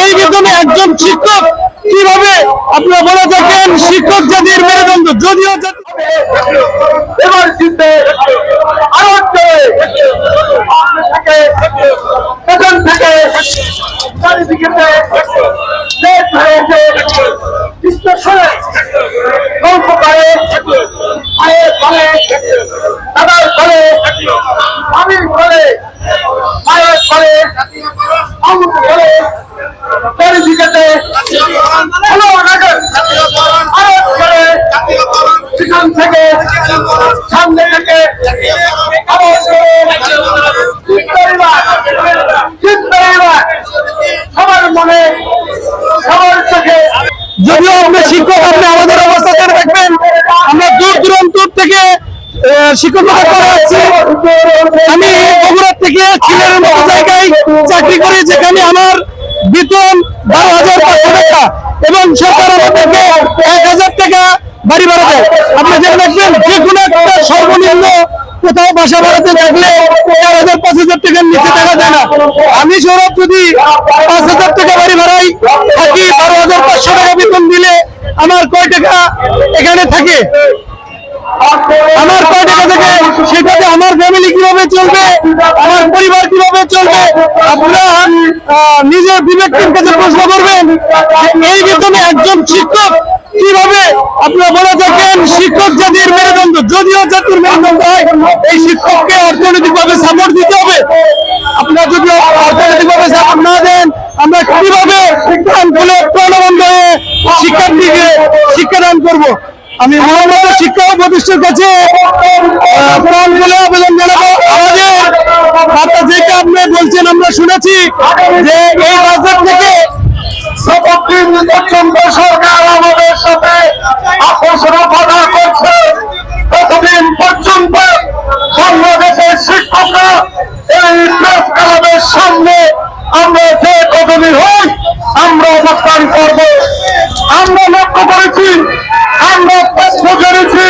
এই বেতনে একজন শিক্ষক, কীভাবে আপনারা বলে থাকেন শিক্ষক জাতির মেরুদণ্ড? যদিও দাদার ফলে আমির ফলে মায়ের ফলে অমুক ফলে সেখান থেকে সামনে থেকে সবার মনে, সবার চোখে। যদিও আপনি শিক্ষক, আপনি আমাদের অবস্থাতে দেখবেন, আমরা দূর দূরান্ত থেকে শিক্ষকতা করে আসছি আমি বগুড়ার থেকে ছিলের মতো জায়গায় চাকরি করি, যেখানে আমার বেতন বারো হাজার পাঁচশো টাকা, এবং সরকার আমাদেরকে এক হাজার টাকা বাড়ি ভাড়া দেয় আপনি যেটা দেখবেন যে কোনো একটা সর্বনিম্ন কোথাও বাসা ভাড়াতে থাকলে চার হাজার, পাঁচ হাজার টাকার নিচে টাকা দেয় না। আমি সৌরভ যদি পাঁচ হাজার টাকা বাড়ি ভাড়াই থাকি, বারো হাজার পাঁচশো টাকা বেতন দিলে আমার কয় টাকা এখানে থাকে? আমার কয় টাকা থেকে সেটাতে আমার ফ্যামিলি কীভাবে চলবে, আমার পরিবার কীভাবে চলবে, আপনারা নিজের বিবেকের কাছে প্রশ্ন করবেন এই বেতনে একজন শিক্ষক কীভাবে আপনারা বলে থাকেন শিক্ষক জাতির মেরুদণ্ড? যদিও জাতির মেরুদণ্ড হয় এই শিক্ষককে অর্থনৈতিকভাবে সাপোর্ট দিতে হবে। আপনারা যদি অর্থনৈতিকভাবে সাপোর্ট না দেন আমরা কীভাবে প্রাণ খুলে প্রাণবন্ধ হয়ে শিক্ষার্থীকে শিক্ষাদান করব? আমি মহামান্য শিক্ষা প্রতিষ্ঠার কাছে আহ, প্রাণ খুলে আবেদন জানাব। আমাদের বার্তা যেটা আপনি বলছেন আমরা শুনেছি যে এই বাজেট থেকে সরকার। আপোষণ কথা করছে। ততদিন পর্যন্ত বাংলাদেশের শিক্ষকরা এই প্রেস ক্লাবের সামনে আমরা যে কতদিন হই, আমরা অবস্থান করব। আমরা লক্ষ্য করেছি, আমরা তথ্য করেছি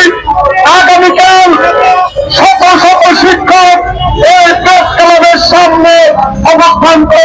আগামীকাল শত শত শিক্ষক এই প্রেস ক্লাবের সামনে অবস্থান করবে।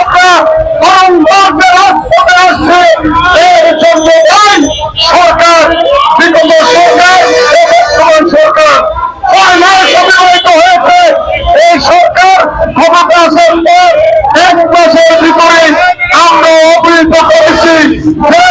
Yeah.